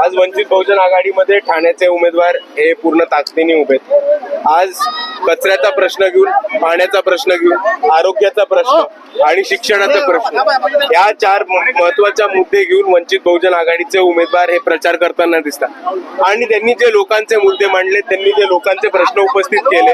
आज वंचित बहुजन आघाडीमध्ये ठाण्याचे उमेदवार हे पूर्ण ताकदीने उभे आहेत. आज कचऱ्याचा प्रश्न घेऊन पाण्याचा प्रश्न घेऊन आरोग्याचा प्रश्न आणि शिक्षणाचा प्रश्न. या चार महत्त्वाच्या मुद्दे घेऊन वंचित बहुजन आघाडीचे उमेदवार हे प्रचार करताना दिसतात. आणि त्यांनी जे लोकांचे मुद्दे मांडले त्यांनी जे लोकांचे प्रश्न उपस्थित केले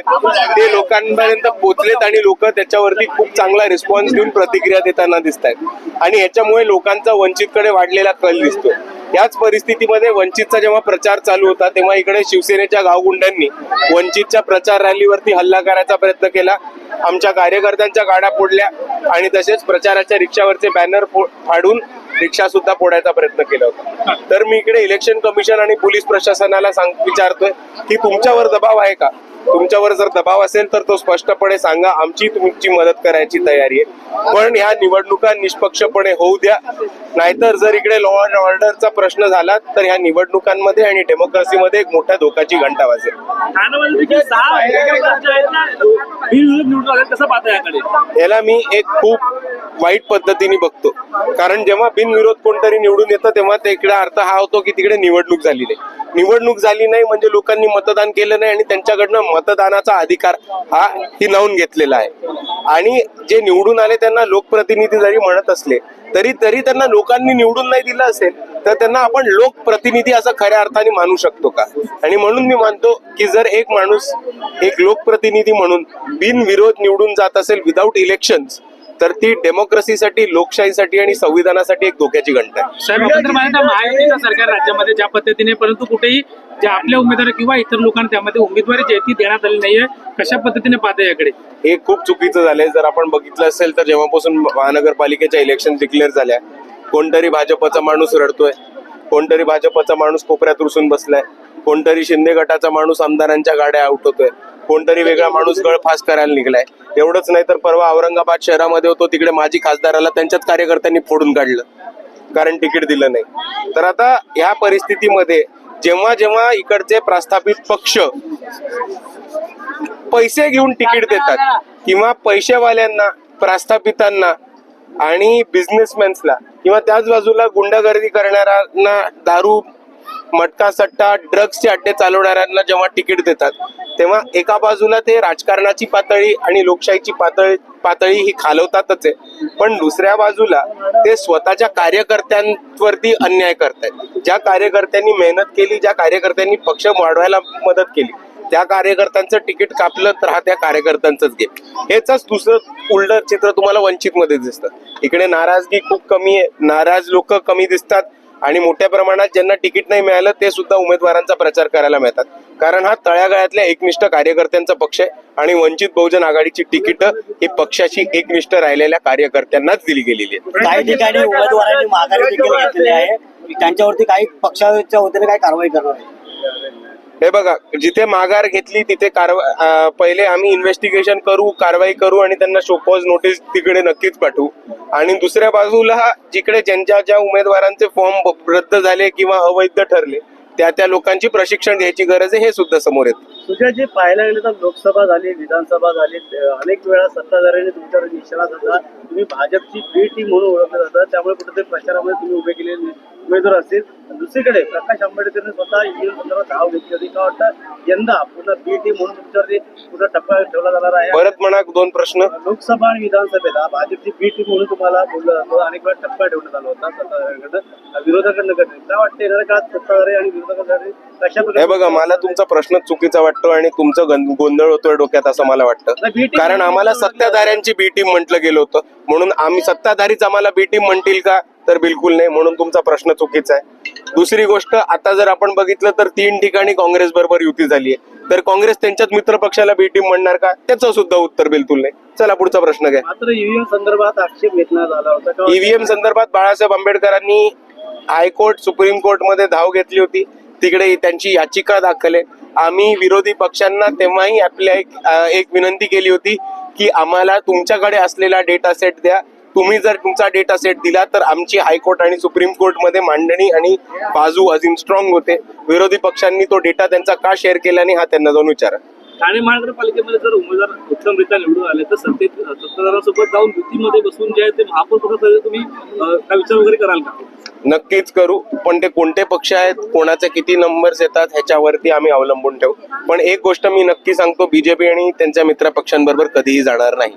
ते लोकांपर्यंत पोहोचलेत आणि लोक त्याच्यावरती खूप चांगला रिस्पॉन्स देऊन प्रतिक्रिया देताना दिसत आहेत आणि याच्यामुळे लोकांचा वंचितकडे वाढलेला कल दिसतो याच परिस्थितीमध्ये वंचितचा जेव्हा प्रचार चालू होता तेव्हा इकडे शिवसेनेच्या गावगुंडांनी वंचितच्या प्रचार गाड्यांवरती हल्ला करायचा प्रयत्न केला. आमच्या कार्यकर्त्यांच्या गाड्या फोडल्या आणि तसेच प्रचाराच्या रिक्षावरचे बॅनर फाडून रिक्षा सुद्धा फोडायचा प्रयत्न केला होता. तर मी इकडे इलेक्शन कमिशन आणि पोलीस प्रशासनाला सांग विचारतोय की तुमच्यावर दबाव आहे का? तुमच्यावर जर दबाव असेल तर तो स्पष्टपणे सांगा. आमची तुमची मदत करायची तयारी आहे. पण ह्या निवडणुका निष्पक्षपणे होऊ द्या. नाहीतर जर इकडे लॉ अँड ऑर्डरचा प्रश्न झाला तर ह्या निवडणुकांमध्ये आणि डेमोक्रेसीमध्ये एक मोठ्या धोकाची घंटा वाजेल. याला मी एक खूप वाईट पद्धतीने बघतो. कारण जेव्हा बिनविरोध कोणतरी निवडून येतं तेव्हा ते अर्थ हा होतो की तिकडे निवडणूक झाली नाही निवडणूक झाली नाही म्हणजे लोकांनी मतदान केलं नाही आणि त्यांच्याकडनं मतदानाचा अधिकार हा हिनावून घेतलेला आहे. आणि जे निवडून आले त्यांना लोकप्रतिनिधी जरी म्हणत असले तरी तरी त्यांना लोकांनी निवडून नाही दिलं असेल तर त्यांना आपण लोकप्रतिनिधी असं खऱ्या अर्थाने मानू शकतो का? आणि म्हणून मी मानतो की जर एक माणूस एक लोकप्रतिनिधी म्हणून बिनविरोध निवडून जात असेल विदाऊट इलेक्शन्स तर ती डेमोक्रेसीसाठी लोकशाहीसाठी आणि संविधानासाठी एक धोक्याची घंटा आहे. साहेब आपण तर म्हणता महायुतीचं सरकार राज्यामध्ये ज्या पद्धतीने परंतु कुठेही जे आपल्या उमेदवार किंवा इतर लोकांना त्यामध्ये उमेदवारी जी आहे ती देण्यात आली नाहीये. कशा पद्धतीने पाहता याकडे? हे खूप चुकीचं झालंय. जर आपण बघितलं असेल तर जेव्हापासून महानगरपालिकेच्या इलेक्शन डिक्लेअर झाल्या कोणतरी भाजपचा माणूस रडतोय कोणतरी भाजपचा माणूस कोपऱ्यात रुसून बसलाय कोणतरी शिंदे गटाचा माणूस आमदारांच्या गाड्या आउट होतोय. कोणतरी वेगळा माणूस गळफास करायला निघलाय. एवढंच नाही तर परवा औरंगाबाद शहरामध्ये होतो तिकडे माजी खासदाराला त्यांच्याच कार्यकर्त्यांनी फोडून काढलं. कारण तिकीट दिलं नाही. तर आता ह्या परिस्थितीमध्ये जेव्हा जेव्हा इकडचे प्रस्थापित पक्ष पैसे घेऊन तिकीट देतात किंवा पैसेवाल्यांना प्रस्थापितांना आणि बिझनेसमॅन्सला किंवा त्याच बाजूला गुंडगर्दी करणाऱ्यांना दारू मटका सट्टा ड्रग्सचे अड्डे चालवणाऱ्यांना जेव्हा तिकीट देतात तेव्हा एका बाजूला ते राजकारणाची पातळी आणि लोकशाहीची पातळी पातळी ही खालवतातच आहे. पण दुसऱ्या बाजूला ते स्वतःच्या कार्यकर्त्यांवरती अन्याय करतायत. ज्या कार्यकर्त्यांनी मेहनत केली ज्या कार्यकर्त्यांनी पक्ष वाढवायला मदत केली त्या कार्यकर्त्यांचं तिकीट कापलं तर हा त्या कार्यकर्त्यांचंच गेम हेच दुसरं उलट चित्र तुम्हाला वंचित मध्ये दिसतं. इकडे नाराजगी खूप कमी आहे. नाराज लोक कमी दिसतात. आणि मोठ्या प्रमाणात ज्यांना तिकीट नाही मिळालं ते सुद्धा उमेदवारांचा प्रचार करायला मिळतात. कारण हा तळ्यागाळ्यातल्या एकनिष्ठ कार्यकर्त्यांचा पक्ष आहे आणि वंचित बहुजन आघाडीची तिकीट ही पक्षाशी एकनिष्ठ राहिलेल्या कार्यकर्त्यांनाच दिली गेलेली आहे. काही ठिकाणी उमेदवारांनी माघारी देखील घेतलेली आहे. त्यांच्यावरती काही पक्षाच्या वतीने काही कारवाई करणार आहे. हे बघा जिथे माघार घेतली तिथे कारवा पहिले आम्ही इन्व्हेस्टिगेशन करू कारवाई करू आणि त्यांना शोकॉज नोटीस तिकडे नक्कीच पाठवू. आणि दुसऱ्या बाजूला जिकडे ज्यांच्या ज्या उमेदवारांचे फॉर्म रद्द झाले किंवा अवैध ठरले त्या त्या लोकांची प्रशिक्षण घ्यायची गरज आहे हे सुद्धा समोर येत. तुझ्या जे पाहायला गेलं तर लोकसभा झाली विधानसभा झाली अनेक वेळा सत्ताधाऱ्यांनी तुमच्यावर निशाणा झाला तुम्ही भाजपची बी टीम म्हणून ओळखलं जातं त्यामुळे कुठेतरी प्रचारामध्ये तुम्ही उभे केलेले उमेदवार असतील. दुसरीकडे प्रकाश आंबेडकरने स्वतः ईव्हीएम संदर्भात धाव घेतली होती. का वाटतं? यंदा पुन्हा बी टीम म्हणून तुमच्यावरती पुन्हा टप्पा ठेवला जाणार आहे. परत म्हणा दोन प्रश्न. लोकसभा आणि विधानसभेला भाजपची बी टीम म्हणून तुम्हाला बोललं जातं अनेक वेळा टप्पा ठेवण्यात आला होता. कडनं काय वाटतं? येणाऱ्या काळात सत्ताधारी आणि विरोधकांसाठी हे बघा मला तुमचा प्रश्न चुकीचा वाटतो आणि तुमचं गोंधळ होतोय डोक्यात असं मला वाटतं. कारण आम्हाला सत्ताधाऱ्यांची बी टीम म्हटलं गेलं होतं. म्हणून आम्ही सत्ताधारीच आम्हाला बी टीम म्हणतील का? तर बिलकुल नाही म्हणून तुमचा प्रश्न चुकीचा आहे. दुसरी गोष्ट आता जर आपण बघितलं तर तीन ठिकाणी काँग्रेस बरोबर युती झाली आहे. तर काँग्रेस त्यांच्याच मित्र पक्षाला बी टीम म्हणणार का? त्याचं सुद्धा उत्तर बिलकुल नाही. चला पुढचा प्रश्न घ्या. मात्र ईव्हीएम संदर्भात आक्षेप घेतण्यात आला होता ईव्हीएम संदर्भात बाळासाहेब आंबेडकरांनी हायकोर्ट सुप्रीम कोर्टमध्ये धाव घेतली होती. तिकडे त्यांची याचिका दाखल आहे. आम्ही विरोधी पक्षांना तेव्हाही आपल्या एक विनंती केली होती की आम्हाला तुमच्याकडे असलेला डेटा सेट द्या. तुम्ही जर तुमचा डेटा सेट दिला तर आमची हायकोर्ट आणि सुप्रीम कोर्टमध्ये मांडणी आणि बाजू अजून स्ट्रॉंग होते. विरोधी पक्षांनी तो डेटा त्यांचा का शेअर केला नाही हा त्यांना जाऊन विचारा. ठाणे महानगरपालिकेमध्ये जर उमेदवार उत्तमरित्या निवडून आले तर सत्तेत सत्ताधारांसोबत जाऊन युतीमध्ये बसून जे आहे ते महापौर पदासाठी तुम्ही विचार वगैरे कराल का? नक्कीच करू पण ते कोणते पक्ष आहेत कोणाचे किती नंबर्स येतात ह्याच्यावरती आम्ही अवलंबून ठेवू. पण एक गोष्ट मी नक्की सांगतो बीजेपी आणि त्यांच्या मित्र पक्षांबरोबर कधीही जाणार नाही.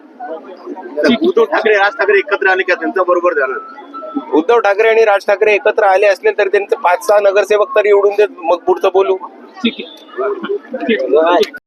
उद्धव ठाकरे राज ठाकरे एकत्र आले का? त्यांच्या बरोबर जाणार. उद्धव ठाकरे आणि राज ठाकरे एकत्र आले असले तर त्यांचे पाच सहा नगरसेवक तरी निवडून देत मग पुढचं बोलू. ठीक आहे. ठीक आहे.